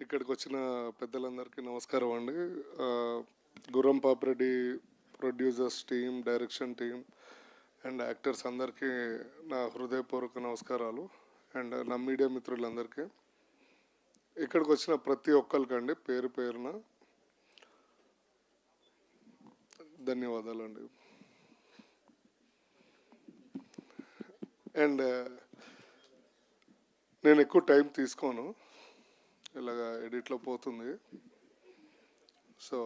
ఇక్కడికి వచ్చిన పెద్దలందరికీ నమస్కారం అండి. Gurram Papireddy producers team direction team and actors అందరికీ నా హృదయపూర్వక నమస్కారాలు అండ్ నా మీడియా మిత్రులందరికీ. ఇక్కడికి వచ్చిన ప్రతి ఒక్కరికండి పేరు పేరున ధన్యవాదాలండి. అండ్ నేను ఎక్కువ టైం తీసుకోను. ఇలాగా ఎడిట్లో పోతుంది. సో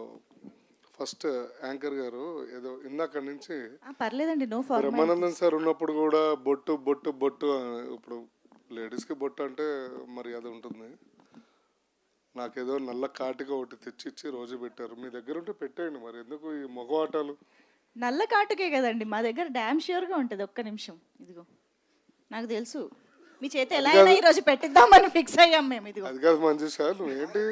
ఫస్ట్ యాంకర్ గారు ఏదో ఇందాక నుంచి పర్లేదండి నో ఫార్మల్ బ్రహ్మానందన్ సార్ ఉన్నప్పుడు కూడా బొట్టు బొట్టు బొట్టు ఇప్పుడు లేడీస్కి బొట్టు అంటే మర్యాద ఉంటుంది. నాకేదో నల్ల కాటిగా ఒకటి తెచ్చి ఇచ్చి రోజు పెట్టారు. మీ దగ్గర ఉంటే పెట్టేయండి మరి ఎందుకు ఈ మగవాటాలు? నల్ల కాటుకే కదండి మా దగ్గర డ్యామ్గా ఉంటుంది ఒక్క నిమిషం. ఇదిగో నాకు తెలుసు. మీ చేతి ఎలా అయినా ఈరోజు పెట్టిద్దామని ఫిక్స్ అయ్యాం మేము ఇదిగో. అది కాదు మంచి సార్ నువ్వేంటి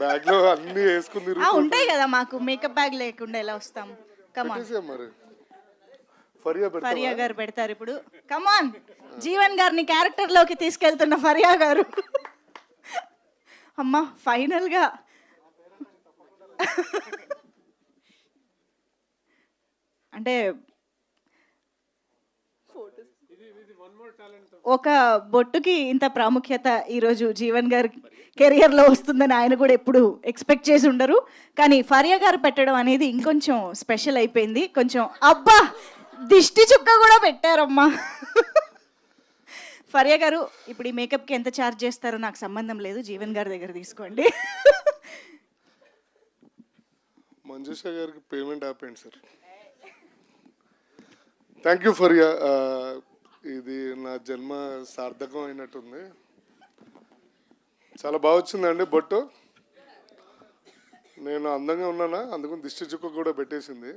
బ్యాగ్లో అన్నీ వేసుకుని ఆ తిరుగుతూ ఉంటాయి కదా మాకు మేకప్ బ్యాగ్ లేకుండా ఎలా వస్తాం? కమాన్ మరి. ఫరియా గారు పెడతారు ఇప్పుడు. కమాన్ జీవన్ గారిని క్యారెక్టర్లోకి తీసుకెళ్తున్న ఫరియా గారు. అమ్మా ఫైనల్గా. అంటే ఒక బొట్టుకి ఇంత ప్రాముఖ్యత ఈరోజు జీవన్ గారి కెరియర్లో వస్తుందని ఆయన కూడా ఎప్పుడు ఎక్స్పెక్ట్ చేసి ఉండరు. కానీ ఫరియా గారు పెట్టడం అనేది ఇంకొంచెం స్పెషల్ అయిపోయింది. కొంచెం అబ్బా! దిష్టి చుక్క కూడా పెట్టారమ్మా. ఫరియా గారు ఇప్పుడు ఈ మేకప్కి ఎంత ఛార్జ్ చేస్తారో నాకు సంబంధం లేదు. జీవన్ గారి దగ్గర తీసుకోండి. మంజుష గారికి పేమెంట్ ఆపేయండి సార్. థ్యాంక్ యూ ఫర్ జన్మ సార్థకం అయినట్టుంది చాలా బాగా వచ్చిందండి బొట్టు. నేను అందంగా ఉన్నానా? అందుకని దిష్టి చుక్క కూడా పెట్టేసింది.